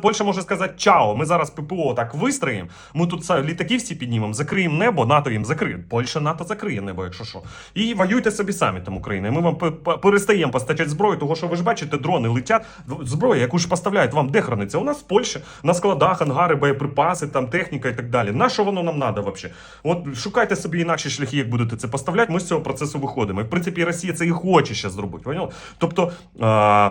Польща може сказати чао. Ми зараз ППО так вистроїмо. Ми тут літаки всі піднімемо, закриємо небо, НАТО їм закриє. Польща НАТО закриє небо, якщо що. І воюйте собі самі там Україна. Ми вам перестаємо постачати зброю, того що ви ж бачите, дрони летять. Зброя, яку ж поставляють вам, де храниться? У нас в Польщі на складах, ангари, боєприпаси, там техніка і так далі. На що воно нам треба взагалі? От шукайте собі інакші шляхи, як будете це поставляти. Ми з цього процесу виходимо. І в принципі Росія це і хоче ще зробити. Поняли? Тобто. А...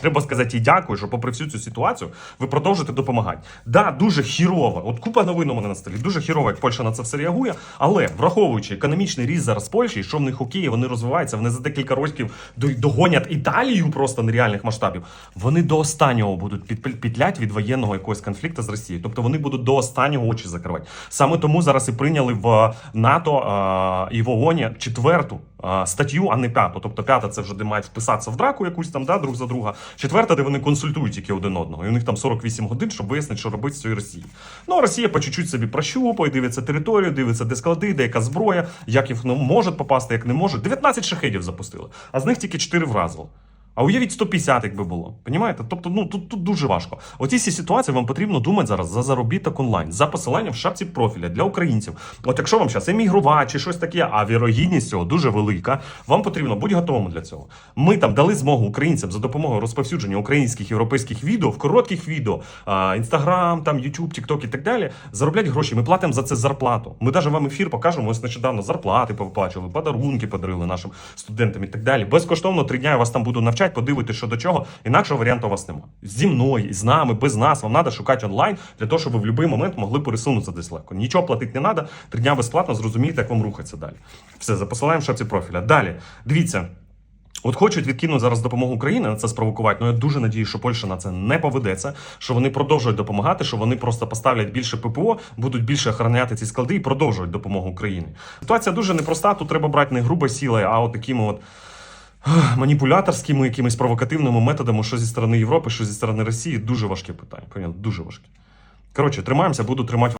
Треба сказати їй дякую, що попри всю цю ситуацію ви продовжуєте допомагати. Да, дуже хірово. От купа новин у мене на столі. Дуже хірово, як Польща на це все реагує. Але враховуючи економічний ріст зараз Польщі, що в них окей, вони розвиваються, вони за декілька років догонять Італію просто нереальних масштабів. Вони до останнього будуть під, підлять від воєнного якогось конфлікту з Росією. Тобто вони будуть до останнього очі закривати. Саме тому зараз і прийняли в НАТО а, і в ООНі четверту статтю, а не п'яту. Тобто п'ята це вже де мають вписатися в драку якусь там, да, друг за друга. Четверта, де вони консультують тільки один одного. І у них там 48 годин, щоб вияснити, що робити з цією Росією. Ну, а Росія по чуть-чуть собі прощупує, дивиться територію, дивиться, де склади, де яка зброя, як їх ну, можуть попасти, як не можуть. 19 шахедів запустили, а з них тільки 4 вразило. А уявіть 150, якби було. Понімаєте? Тобто, ну тут, тут дуже важко. Оці всі ситуації вам потрібно думати зараз за заробіток онлайн, за посиланням в шапці профіля для українців. От якщо вам зараз емігрувати чи щось таке, а вірогідність цього дуже велика, вам потрібно бути готовим для цього. Ми там дали змогу українцям за допомогою розповсюдження українських європейських відео в коротких відео, інстаграм, там Ютуб, Тікток і так далі. Заробляти гроші. Ми платимо за це зарплату. Ми навіть вам ефір покажемо. Ось нещодавно зарплати повиплачували, подарунки подарили нашим студентам і так далі. Безкоштовно три дня я вас там буду навчати, подивитися, що до чого. Інакшого варіанту у вас немає. Зі мною, з нами, без нас. Вам треба шукати онлайн для того, щоб ви в будь-який момент могли пересунутися десь легко. Нічого платити не треба. Три дня безплатно зрозумієте, як вам рухатися далі. Все, за посиланням в шапці профіля. Далі, дивіться. От хочуть відкинути зараз допомогу Україні на це спровокувати. Ну я дуже надію, що Польща на це не поведеться, що вони продовжують допомагати, що вони просто поставлять більше ППО, будуть більше охороняти ці склади і продовжують допомогу Україні. Ситуація дуже непроста. Тут треба брати не грубо сілою, а от такими от. Маніпуляторськими якимись провокативними методами, що зі сторони Європи, що зі сторони Росії, дуже важке питання. Дуже важке. Коротше, тримаємося, буду тримати.